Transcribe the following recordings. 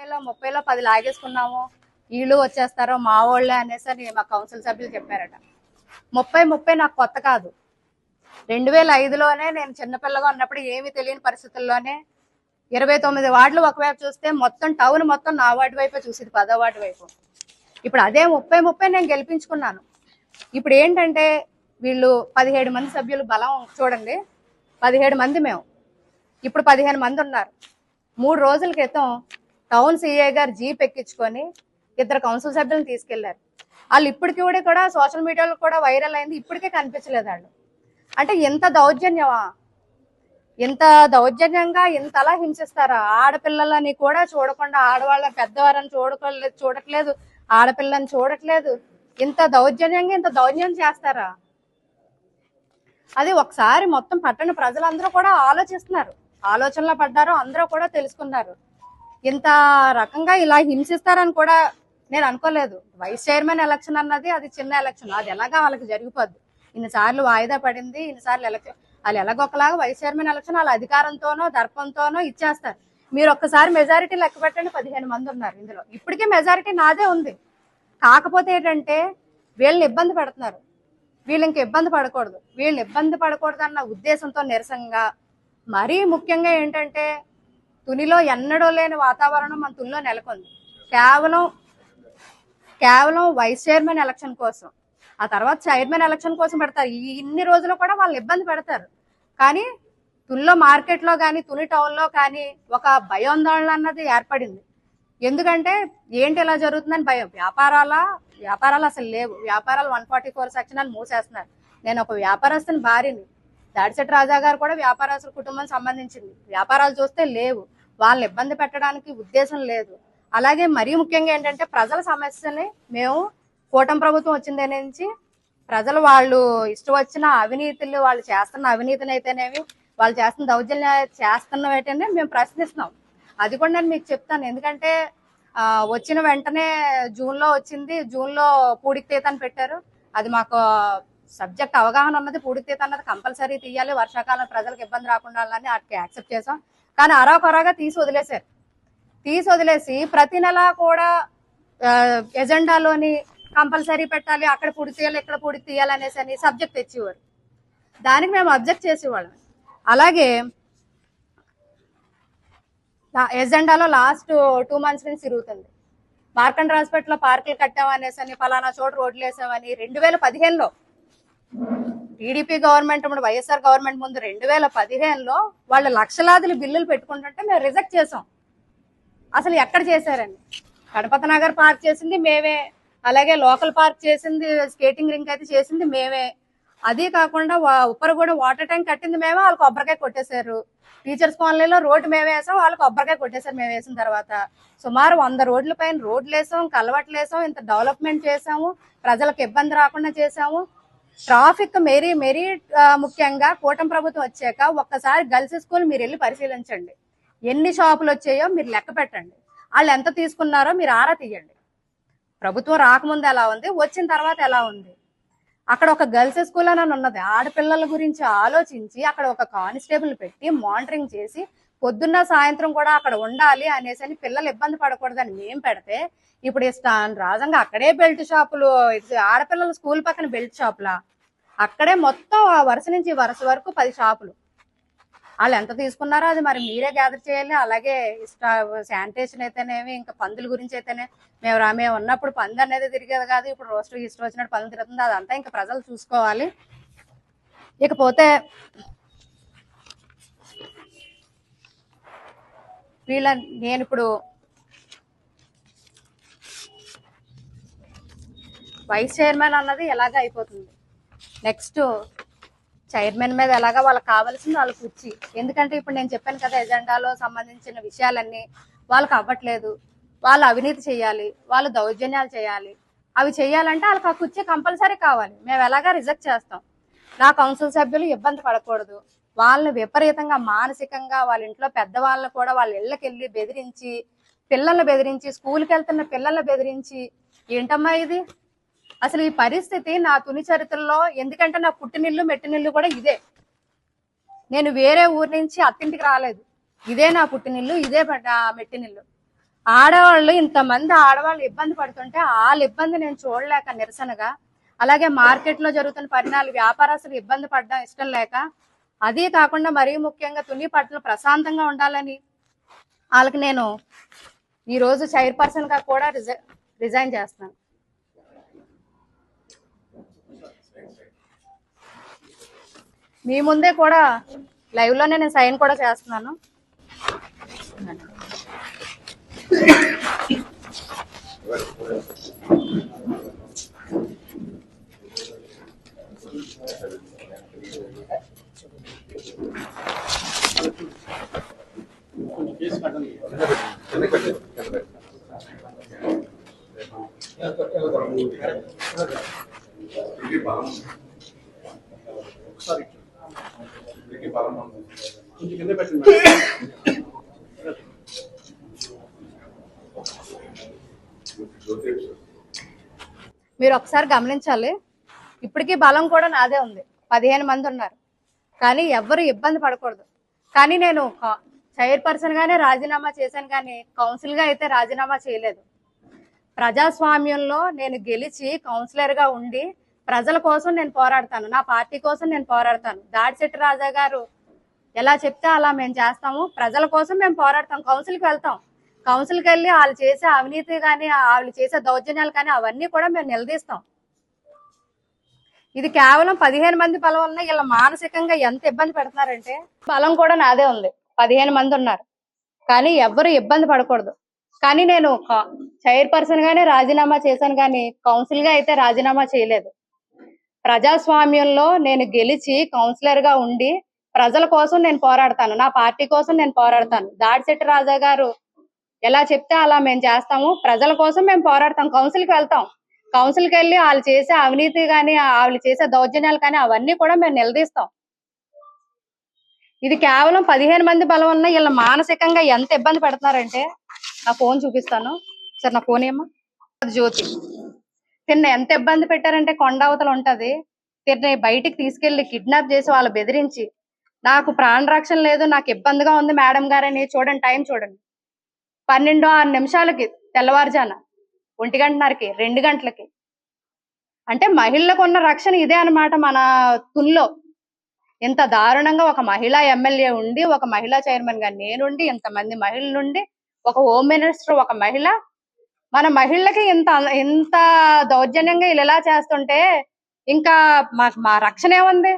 ముప్పైలో ముప్పైలో పది లాగేసుకున్నాము. వీళ్ళు వచ్చేస్తారో మా వాళ్ళే అనేసి మా కౌన్సిల్ సభ్యులు చెప్పారట. ముప్పై ముప్పై నాకు కొత్త కాదు. రెండు వేల ఐదులోనే నేను చిన్నపిల్లగా ఉన్నప్పుడు ఏమీ తెలియని పరిస్థితుల్లోనే ఇరవై తొమ్మిది వార్డులు ఒకవైపు చూస్తే మొత్తం టౌన్ మొత్తం నా వార్డు వైపే చూసేది పదో వార్డు వైపు. ఇప్పుడు అదే ముప్పై ముప్పై నేను గెలిపించుకున్నాను. ఇప్పుడు ఏంటంటే వీళ్ళు పదిహేడు మంది సభ్యులు బలం చూడండి. పదిహేడు మంది మేము. ఇప్పుడు పదిహేను మంది ఉన్నారు. మూడు రోజుల క్రితం టౌన్ సిఐ గారు జీప్ ఎక్కించుకొని ఇద్దరు కౌన్సిల్ సభ్యులను తీసుకెళ్ళారు. వాళ్ళు ఇప్పటికి కూడా కూడా సోషల్ మీడియాలో కూడా వైరల్ అయింది. ఇప్పటికే కనిపించలేదు వాళ్ళు. అంటే ఎంత దౌర్జన్యమా? ఇంత దౌర్జన్యంగా ఇంతలా హింసిస్తారా? ఆడపిల్లలని కూడా చూడకుండా ఆడవాళ్ళ పెద్దవారని చూడకోలేదు చూడట్లేదు ఆడపిల్లని చూడట్లేదు. ఇంత దౌర్జన్యంగా ఇంత దౌర్జన్యం చేస్తారా? అది ఒకసారి మొత్తం పట్టణ ప్రజలందరూ కూడా ఆలోచిస్తున్నారు. ఆలోచనలో పడ్డారు అందరూ కూడా తెలుసుకున్నారు. ఇంత రకంగా ఇలా హింసిస్తారని కూడా నేను అనుకోలేదు. వైస్ చైర్మన్ ఎలక్షన్ అన్నది అది చిన్న ఎలక్షన్ అది ఎలాగా వాళ్ళకి జరిగిపోద్ది? ఇన్నిసార్లు వాయిదా పడింది ఇన్నిసార్లు ఎలక్షన్ వాళ్ళు ఎలాగొకలాగా వైస్ చైర్మన్ ఎలక్షన్ వాళ్ళ అధికారంతోనో దర్పంతోనో ఇచ్చేస్తారు. మీరు ఒక్కసారి మెజారిటీ లెక్క పెట్టండి పదిహేను మంది ఉన్నారు ఇందులో. ఇప్పటికే మెజారిటీ నాదే ఉంది. కాకపోతే ఏంటంటే వీళ్ళని ఇబ్బంది పెడుతున్నారు. వీళ్ళు ఇంక ఇబ్బంది పడకూడదు. వీళ్ళు ఇబ్బంది పడకూడదు అన్న ఉద్దేశంతో నిరసనగా మరీ ముఖ్యంగా ఏంటంటే తునిలో ఎన్నడూ లేని వాతావరణం మన తునిలో నెలకొంది. కేవలం కేవలం వైస్ చైర్మన్ ఎలక్షన్ కోసం. ఆ తర్వాత చైర్మన్ ఎలక్షన్ కోసం పెడతారు. ఈ ఇన్ని రోజులు కూడా వాళ్ళు ఇబ్బంది పెడతారు. కానీ తునిలో మార్కెట్లో కానీ తుని టౌన్లో కానీ ఒక భయోందోళన అన్నది ఏర్పడింది. ఎందుకంటే ఏంటి ఇలా జరుగుతుందని భయం. వ్యాపారాల వ్యాపారాలు అసలు లేవు. వ్యాపారాలు వన్ ఫార్టీ ఫోర్ సెక్షన్ అని మూసేస్తున్నారు. నేను ఒక వ్యాపారస్తుని భార్యని. దాడిశెట్టి రాజా గారు కూడా వ్యాపారస్తుల కుటుంబం సంబంధించింది. వ్యాపారాలు చూస్తే లేవు. వాళ్ళని ఇబ్బంది పెట్టడానికి ఉద్దేశం లేదు. అలాగే మరీ ముఖ్యంగా ఏంటంటే ప్రజల సమస్యని మేము కూటమి ప్రభుత్వం వచ్చిందే నుంచి ప్రజలు వాళ్ళు ఇష్టం వచ్చిన అవినీతులు వాళ్ళు చేస్తున్న అవినీతిని అయితేనేవి వాళ్ళు చేస్తున్న దౌర్జన్య చేస్తున్నవేటనే మేము ప్రశ్నిస్తున్నాం. అది కూడా నేను మీకు చెప్తాను. ఎందుకంటే వచ్చిన వెంటనే జూన్లో వచ్చింది. జూన్లో పూడికి తీతని పెట్టారు. అది మాకు సబ్జెక్ట్ అవగాహన ఉన్నది పూడితీత అన్నది కంపల్సరీ తీయాలి వర్షాకాలం ప్రజలకు ఇబ్బంది రాకుండా అని వాటికి యాక్సెప్ట్ చేసాం కానీ అరాకొరాగా తీసి వదిలేశారు. తీసి వదిలేసి ప్రతి నెల కూడా ఎజెండాలోని కంపల్సరీ పెట్టాలి అక్కడ పూడి తీయాలి ఇక్కడ పూడి తీయాలి అనేసి అని సబ్జెక్ట్ తెచ్చేవారు. దానికి మేము అబ్జెక్ట్ చేసేవాళ్ళం. అలాగే ఎజెండాలో లాస్ట్ టూ మంత్స్ నుంచి తిరుగుతుంది. మార్కండ్ హాస్పిటల్లో పార్కులు కట్టామనేసి అని ఫలానా చోటు రోడ్లు వేసామని రెండు వేల పదిహేనులో టీడీపీ గవర్నమెంట్ ఇప్పుడు వైఎస్ఆర్ గవర్నమెంట్ ముందు రెండు వేల పదిహేనులో వాళ్ళు లక్షలాదిలు బిల్లులు పెట్టుకుంటుంటే మేము రిజెక్ట్ చేసాం అసలు ఎక్కడ చేశారని గణపతి నగర్ పార్క్ చేసింది మేమే అలాగే లోకల్ పార్క్ చేసింది స్కేటింగ్ రింక్ అయితే చేసింది మేమే. అదీ కాకుండా వా- ఉప్పరగూడ వాటర్ ట్యాంక్ కట్టింది మేమే వాళ్ళు కొబ్బరికాయ కొట్టేశారు. టీచర్స్ కాలనీలో రోడ్డు మేమే వేసాం వాళ్ళు కొబ్బరికాయ కొట్టేశారు మేము వేసిన తర్వాత. సుమారు వంద రోడ్ల పైన రోడ్లు వేసాం కలవట్లు వేసాం ఇంత డెవలప్మెంట్ చేసాము ప్రజలకు ఇబ్బంది రాకుండా చేసాము ట్రాఫిక్ మెరీ మెరీ ముఖ్యంగా కూటమి ప్రభుత్వం వచ్చాక ఒక్కసారి గర్ల్స్ స్కూల్ మీరు వెళ్ళి పరిశీలించండి. ఎన్ని షాపులు వచ్చాయో మీరు లెక్క పెట్టండి. వాళ్ళు ఎంత తీసుకున్నారో మీరు ఆరా తీయండి. ప్రభుత్వం రాకముందు ఎలా ఉంది? వచ్చిన తర్వాత ఎలా ఉంది? అక్కడ ఒక గర్ల్స్ స్కూల్ అని ఉన్నది. ఆడపిల్లల గురించి ఆలోచించి అక్కడ ఒక కానిస్టేబుల్ పెట్టి మానిటరింగ్ చేసి పొద్దున్న సాయంత్రం కూడా అక్కడ ఉండాలి అనేసి అని పిల్లలు ఇబ్బంది పడకూడదని మేము పెడితే ఇప్పుడు ఇష్టాన్ రాజంగా అక్కడే బెల్ట్ షాపులు ఇది ఆడపిల్లల స్కూల్ పక్కన బెల్ట్ షాపులా. అక్కడే మొత్తం ఆ వరుస నుంచి వరుస వరకు పది షాపులు. వాళ్ళు ఎంత తీసుకున్నారో అది మరి మీరే గ్యాదర్ చేయాలి. అలాగే ఇష్ట శానిటేషన్ అయితేనేమి ఇంకా పందుల గురించి అయితేనే మేము మేము ఉన్నప్పుడు పంది అనేది తిరిగేది కాదు. ఇప్పుడు రోస్టర్ ఇష్టం వచ్చినట్టు పందులు తిరుగుతుంది. అదంతా ఇంకా ప్రజలు చూసుకోవాలి. ఇకపోతే వీళ్ళ నేను ఇప్పుడు వైస్ చైర్మన్ అన్నది ఎలాగ అయిపోతుంది. నెక్స్ట్ చైర్మన్ మీద ఎలాగా వాళ్ళకి కావాల్సింది వాళ్ళకి వచ్చి ఎందుకంటే ఇప్పుడు నేను చెప్పాను కదా ఎజెండాలో సంబంధించిన విషయాలన్నీ వాళ్ళకి అవ్వట్లేదు. వాళ్ళు అవినీతి చేయాలి వాళ్ళు దౌర్జన్యాలు చేయాలి. అవి చేయాలంటే వాళ్ళకి ఆ కుర్చీ కంపల్సరీ కావాలి. మేము ఎలాగా రిజెక్ట్ చేస్తాం? నా కౌన్సిల్ సభ్యులు ఇబ్బంది పడకూడదు. వాళ్ళని విపరీతంగా మానసికంగా వాళ్ళ ఇంట్లో పెద్దవాళ్ళని కూడా వాళ్ళ ఇళ్ళకి వెళ్ళి బెదిరించి పిల్లల్ని బెదిరించి స్కూల్కి వెళ్తున్న పిల్లల్ని బెదిరించి ఏంటమ్మా ఇది? అసలు ఈ పరిస్థితి నా తుని చరిత్రలో ఎందుకంటే నా పుట్టినిల్లు మెట్టినిల్లు కూడా ఇదే. నేను వేరే ఊరి నుంచి అత్తింటికి రాలేదు. ఇదే నా పుట్టినిల్లు ఇదే మెట్టినిల్లు. ఆడవాళ్ళు ఇంతమంది ఆడవాళ్ళు ఇబ్బంది పడుతుంటే వాళ్ళ ఇబ్బంది నేను చూడలేక నిరసనగా అలాగే మార్కెట్లో జరుగుతున్న పరిణామాలు వ్యాపారస్తులు ఇబ్బంది పడడం ఇష్టం లేక అదే కాకుండా మరీ ముఖ్యంగా తుని పట్ల ప్రశాంతంగా ఉండాలని వాళ్ళకి నేను ఈ రోజు కూడా రిజై- రిజైన్ చేస్తాను మీ ముందే కూడా లైవ్లోనే నేను సైన్ కూడా చేస్తున్నాను. ఇది బాగుంది పెట్టండి మేడం. మీరు ఒకసారి గమనించాలి. ఇప్పటికీ బలం కూడా నాదే ఉంది. పదిహేను మంది ఉన్నారు. కానీ ఎవ్వరు ఇబ్బంది పడకూడదు. కానీ నేను చైర్పర్సన్ గానే రాజీనామా చేశాను కానీ కౌన్సిల్గా అయితే రాజీనామా చేయలేదు. ప్రజాస్వామ్యంలో నేను గెలిచి కౌన్సిలర్గా ఉండి ప్రజల కోసం నేను పోరాడతాను. నా పార్టీ కోసం నేను పోరాడతాను. దాడిశెట్టి రాజా గారు ఎలా చెప్తే అలా మేము చేస్తాము. ప్రజల కోసం మేము పోరాడతాం. కౌన్సిల్కి వెళ్తాం. కౌన్సిల్కి వెళ్ళి వాళ్ళు చేసే అవినీతి కానీ వాళ్ళు చేసే దౌర్జన్యాలు కానీ అవన్నీ కూడా మేము నిలదీస్తాం. ఇది కేవలం పదిహేను మంది బలం వల్ల ఇలా మానసికంగా ఎంత ఇబ్బంది పెడుతున్నారంటే బలం కూడా నాదే ఉంది. పదిహేను మంది ఉన్నారు. కానీ ఎవ్వరు ఇబ్బంది పడకూడదు. కానీ నేను చైర్పర్సన్ గానే రాజీనామా చేశాను కానీ కౌన్సిల్గా అయితే రాజీనామా చేయలేదు. ప్రజాస్వామ్యంలో నేను గెలిచి కౌన్సిలర్గా ఉండి ప్రజల కోసం నేను పోరాడతాను నా పార్టీ కోసం నేను పోరాడతాను. దాడిశెట్టి రాజా గారు ఎలా చెప్తే అలా మేము చేస్తాము. ప్రజల కోసం మేము పోరాడతాం కౌన్సిల్కి వెళ్తాం. కౌన్సిల్కి వెళ్ళి వాళ్ళు చేసే అవినీతి కానీ వాళ్ళు చేసే దౌర్జన్యాలు కానీ అవన్నీ కూడా మేము నిలదీస్తాం. ఇది కేవలం పదిహేను మంది బలం ఉన్న వీళ్ళ మానసికంగా ఎంత ఇబ్బంది పెడుతున్నారంటే నా ఫోన్ చూపిస్తాను. సార్ నా ఫోన్ ఏమో జ్యోతి. తిన్న ఎంత ఇబ్బంది పెట్టారంటే కొండ అవతల ఉంటది. తిన్న బయటికి తీసుకెళ్ళి కిడ్నాప్ చేసి వాళ్ళు బెదిరించి నాకు ప్రాణరక్షణ లేదు నాకు ఇబ్బందిగా ఉంది మేడం గారని చూడండి టైం చూడండి. పన్నెండు ఆరు నిమిషాలకి తెల్లవారుజాన ఒంటి గంటన్నరకి రెండు గంటలకి. అంటే మహిళలకు ఉన్న రక్షణ ఇదే అన్నమాట మన తుల్లో. ఇంత దారుణంగా ఒక మహిళా ఎమ్మెల్యే ఉండి ఒక మహిళా చైర్మన్గా నేనుండి ఇంతమంది మహిళలుండి ఒక హోమ్ మినిస్టర్ ఒక మహిళ. మన మహిళలకి ఇంత ఇంత దౌర్జన్యంగా వీళ్ళు ఎలా చేస్తుంటే ఇంకా మా మా రక్షణ ఏముంది?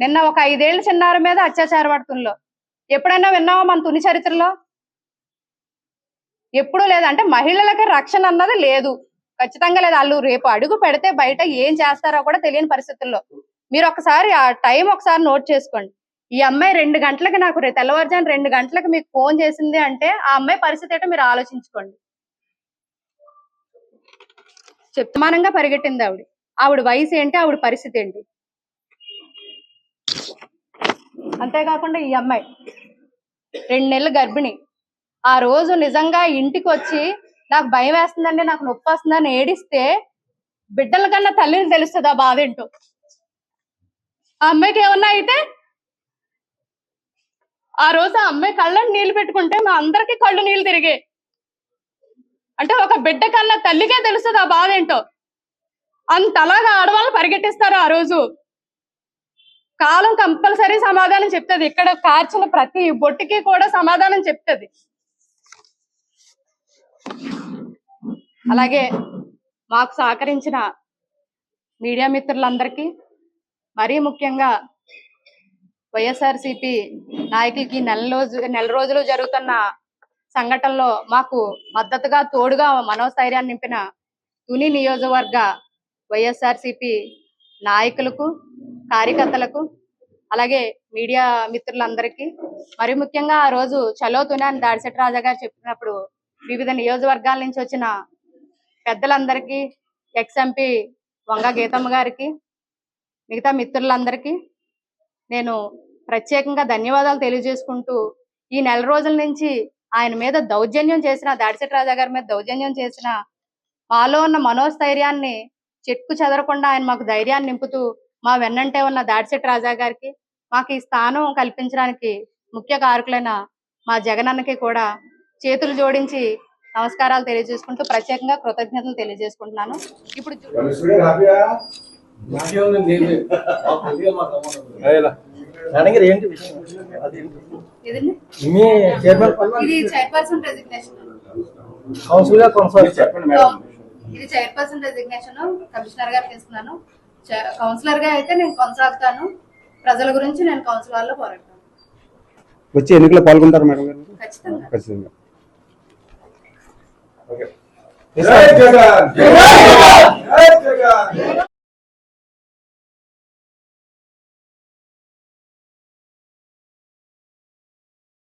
నిన్న ఒక ఐదేళ్ళ చిన్నారి మీద అత్యాచార పడుతుందో ఎప్పుడైనా విన్నావా మన తుని చరిత్రలో? ఎప్పుడూ లేదు. అంటే మహిళలకి రక్షణ అన్నది లేదు. ఖచ్చితంగా లేదు. వాళ్ళు రేపు అడుగు పెడితే బయట ఏం చేస్తారో కూడా తెలియని పరిస్థితుల్లో. మీరు ఒకసారి ఆ టైం ఒకసారి నోట్ చేసుకోండి. ఈ అమ్మాయి రెండు గంటలకి నాకు రే- రెండు గంటలకు మీకు ఫోన్ చేసింది అంటే ఆ అమ్మాయి పరిస్థితి ఏంటో మీరు ఆలోచించుకోండి. చెప్తమానంగా పరిగెట్టింది ఆవిడ. ఆవిడ వయసు ఏంటి? ఆవిడ పరిస్థితి ఏంటి? అంతేకాకుండా ఈ అమ్మాయి రెండు నెలలు గర్భిణి. ఆ రోజు నిజంగా ఇంటికి వచ్చి నాకు భయం వేస్తుందండి నాకు నొప్పి వస్తుందని ఏడిస్తే బిడ్డల కన్నా తల్లిని తెలుస్తుంది ఆ బాధ ఏంటో? ఆ అమ్మాయికి ఏమన్నా అయితే ఆ రోజు ఆ అమ్మాయి కళ్ళని నీళ్ళు పెట్టుకుంటే మా అందరికి కళ్ళు నీళ్ళు తిరిగే. అంటే ఒక బిడ్డ కన్నా తల్లికే తెలుస్తుంది ఆ బాధ ఏంటో? అంతలాగా ఆడవాళ్ళు పరిగెట్టిస్తారు ఆ రోజు. కాలం కంపల్సరీ సమాధానం చెప్తుంది. ఇక్కడ కార్చిన ప్రతి బొట్టుకి కూడా సమాధానం చెప్తుంది. అలాగే మాకు సహకరించిన మీడియా మిత్రులందరికీ మరీ ముఖ్యంగా వైఎస్ఆర్సిపి నాయకులకి నెల రోజు నెల రోజులు జరుగుతున్న సంఘటనలో మాకు మద్దతుగా తోడుగా మనోస్థైర్యాన్ని నింపిన తుని నియోజకవర్గ వైఎస్ఆర్సిపి నాయకులకు కార్యకర్తలకు అలాగే మీడియా మిత్రులందరికీ. మరి ముఖ్యంగా ఆ రోజు చలో తుని అని రాజా గారు చెప్పినప్పుడు వివిధ నియోజకవర్గాల నుంచి వచ్చిన పెద్దలందరికీ ఎక్స్ ఎంపీ వంగ గీతమ్మ గారికి మిగతా మిత్రులందరికీ నేను ప్రత్యేకంగా ధన్యవాదాలు తెలియజేసుకుంటూ ఈ నెల రోజుల నుంచి ఆయన మీద దౌర్జన్యం చేసిన దాడిశెట్టి రాజా గారి మీద దౌర్జన్యం చేసిన మాలో ఉన్న మనోస్థైర్యాన్ని చెట్టుకు చెదరకుండా ఆయన మాకు ధైర్యాన్ని నింపుతూ మా వెన్నంటే ఉన్న దాడిశెట్టి రాజా గారికి మాకు ఈ స్థానం కల్పించడానికి ముఖ్య కారకులైన మా జగనన్నకి కూడా చేతులు జోడించి నమస్కారాలు తెలియజేసుకుంటూ ప్రత్యేకంగా కృతజ్ఞతలు తెలియజేసుకుంటున్నాను. ఇప్పుడు ఇది చైర్పర్సన్ రెసిగ్నేషన్ కమిషనర్ గారికి ఇస్తున్నాను చ- కౌన్సిలర్గా అయితే నేను కొనసాగుతాను ప్రజల గురించి నేను కౌన్సిలర్లో పోరాడతాను వచ్చి ఎన్నికల్లో పాల్గొంటారు మేడం గారు ఖచ్చితంగా ఖచ్చితంగా ఓకే